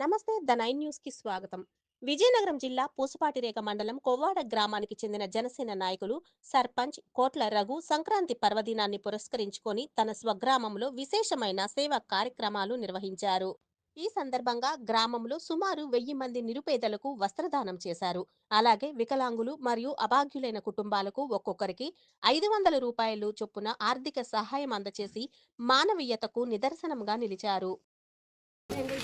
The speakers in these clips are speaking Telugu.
నమస్తే ద నైన్ న్యూస్కి స్వాగతం. విజయనగరం జిల్లా పూసపాటిరేఖ మండలం కొవ్వాడ గ్రామానికి చెందిన జనసేన నాయకులు సర్పంచ్ కోట్ల రఘు సంక్రాంతి పర్వదినాన్ని పురస్కరించుకొని తన స్వగ్రామంలో విశేషమైన సేవా కార్యక్రమాలు నిర్వహించారు. ఈ సందర్భంగా గ్రామంలో సుమారు వెయ్యి మంది నిరుపేదలకు వస్త్రదానం చేశారు. అలాగే వికలాంగులు మరియు అభాగ్యులైన కుటుంబాలకు ఒక్కొక్కరికి ఐదు వందల రూపాయలు చొప్పున ఆర్థిక సహాయం అందచేసి మానవీయతకు నిదర్శనంగా నిలిచారు.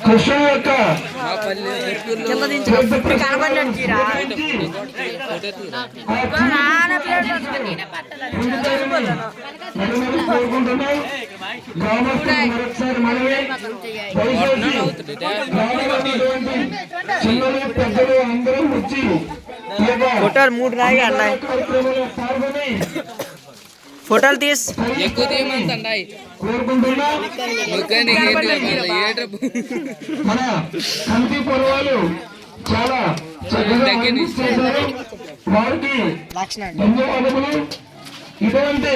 కృష్ణ యొక్క కోరుకుంటున్నాం గ్రామస్తులు మరొకసారి మనమే దయచేసి గ్రామంలో ఉన్నటువంటి చిన్నలు పెద్దలు అందరూ వచ్చి మూడు రాయిగా అన్నాయి. ఫోటోలు తీస్. ఎక్కువ తీయమంటాయి చాలా వారికి ధన్యవాదములు. ఇటువంటి